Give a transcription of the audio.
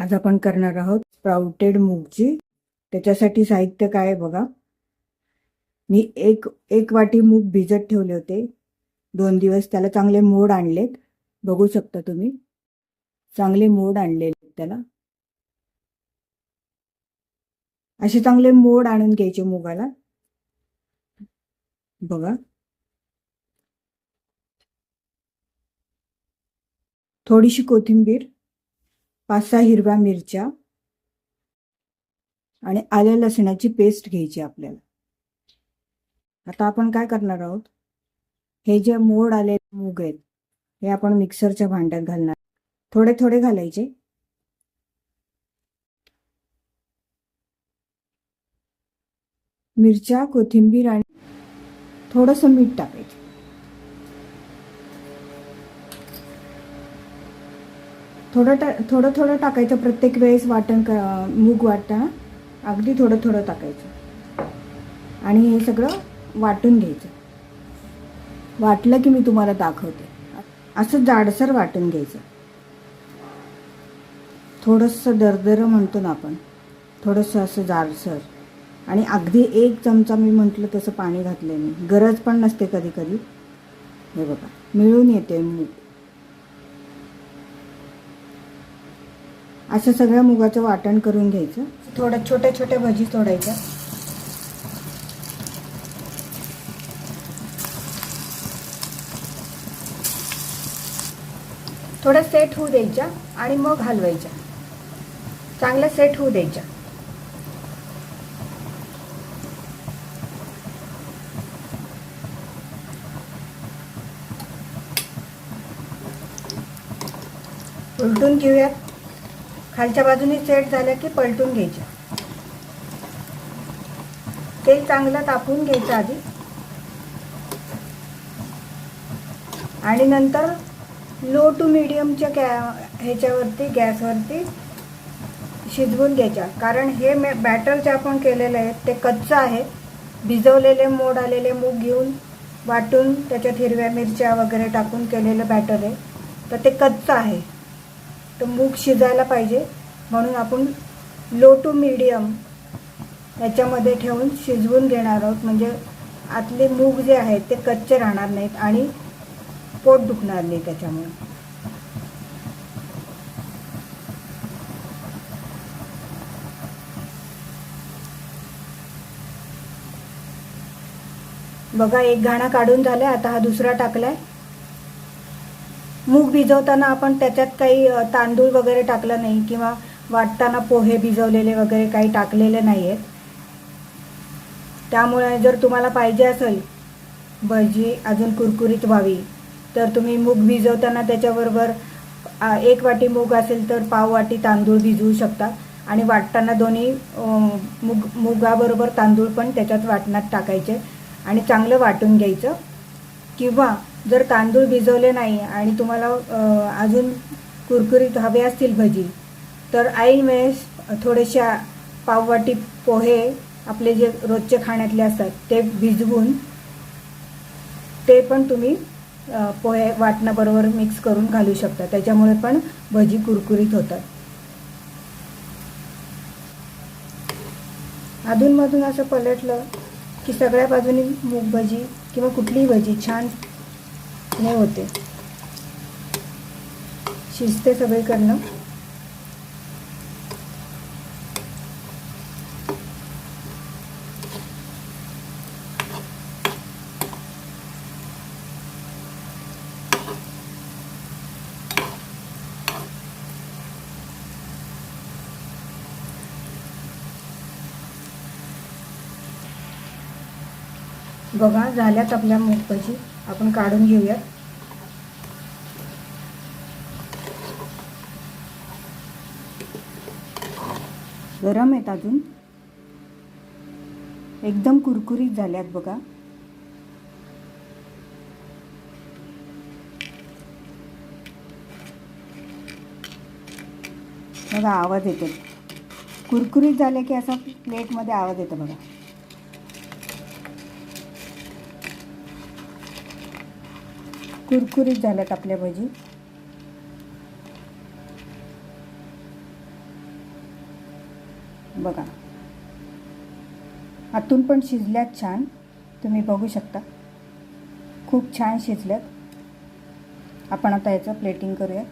आज आपण करणार आहोत स्प्राउटेड मूगची. त्याच्यासाठी साहित्य काय आहे बघा. मी एक एक वाटी मूग भिजत ठेवले होते. दोन दिवस त्याला चांगले मोड आणलेत. बघू शकता तुम्ही. चांगले मोड आणलेले त्याला. असे चांगले मोड आणून घ्यायचे मुगाला. बघा. थोडीशी कोथिंबीर. पाच सहा हिरव्या मिरच्या आणि आल्या लसणाची पेस्ट घ्यायची आपल्याला. आता आपण काय करणार आहोत? हे जे मोड आलेले मूग आहेत हे आपण मिक्सरच्या भांड्यात घालणार. थोडे थोडे घालायचे. मिरच्या कोथिंबीर आणि थोडंसं मीठ टाकायचं. थोडं टा थोडं थोडं टाकायचं प्रत्येक वेळेस वाटण क मूग वाटताना अगदी थोडं थोडं टाकायचं. आणि हे सगळं वाटून घ्यायचं. वाटलं की मी तुम्हाला दाखवते. असं जाडसर वाटून घ्यायचं. थोडंसं दरदरं म्हणतो ना आपण थोडंसं असं जाडसर. आणि अगदी एक चमचा मी म्हटलं तसं पाणी घातलं मी. गरज पण नसते कधी कधी. हे बघा मिळून येते मूग. असं सगळ्या मुगाचं वाटण करून घ्यायचं. थोड्या छोट्या छोट्या भजी तोडायच्या थोड्या सेट होऊ द्यायच्या आणि मग हलवायच्या चांगल्या सेट होऊ द्यायच्या उलटून घेऊयात. खालच्या बाजूने सेट झाल्या की पलटून घ्यायच्या. तेल चांगलं तापून घ्यायचं आधी. आणि नंतर लो टू मिडियमच्या गॅ ह्याच्यावरती गॅसवरती शिजवून घ्यायच्या. कारण हे मे बॅटर जे आपण केलेलं आहे ते कच्चं आहे. भिजवलेले मोड आलेले मूग घेऊन वाटून त्याच्यात हिरव्या मिरच्या वगैरे टाकून केलेलं बॅटर आहे. तर ते कच्चं आहे. तर मूग शिजायला पाहिजे म्हणून आपण लो टू मीडियम याच्यामध्ये ठेवून शिजवून घेणार आहोत. म्हणजे आतले मूग जे आहेत ते कच्चे राहणार नाहीत आणि पोट दुखणार नाही त्याच्यामुळे. बघा एक घाणा काढून झालाय. आता हा दुसरा टाकलाय. मूग भिजवताना आपण त्याच्यात काही तांदूळ वगैरे टाकलं नाही किंवा वाटताना पोहे भिजवलेले वगैरे काही टाकलेले नाही आहेत त्यामुळे जर तुम्हाला पाहिजे असेल भजी अजून कुरकुरीत व्हावी तर तुम्ही मूग भिजवताना त्याच्याबरोबर एक वाटी मूग असेल तर पाव वाटी तांदूळ भिजवू शकता आणि वाटताना दोन्ही मुग मुगाबरोबर तांदूळ पण त्याच्यात वाटणात टाकायचे आणि चांगलं वाटून घ्यायचं. किंवा जर तांदूळ भिजवले नाही आणि तुम्हाला अजून कुरकुरीत हवे असतील भजी तर ऐन वेळेस थोडेशा पाववाटी पोहे आपले जे रोजचे खाण्यातले असतात ते भिजवून ते पण तुम्ही पोहे वाटणाबरोबर मिक्स करून घालू शकता. त्याच्यामुळे पण भजी कुरकुरीत होतात. अधूनमधून असं पलटलं की सगळ्या बाजूनी मूग भजी किंवा कुठलीही भजी छान हे होते. शिजते सगळीकडनं बघा झाल्यात आपल्या मूग भजी आपण काढून घेऊयात. गरम आहेत अजून. एकदम कुरकुरीत झाल्यात बघा. बघा आवाज येतो कुरकुरीत झाले की असा प्लेटमध्ये आवाज येतो बघा. कुरकुरीत झाल्यात आपल्या भजी. बघा. आतून पण शिजल्यात छान. तुम्ही बघू शकता. खूप छान शिजल्यात. आपण आता याचं प्लेटिंग करूयात.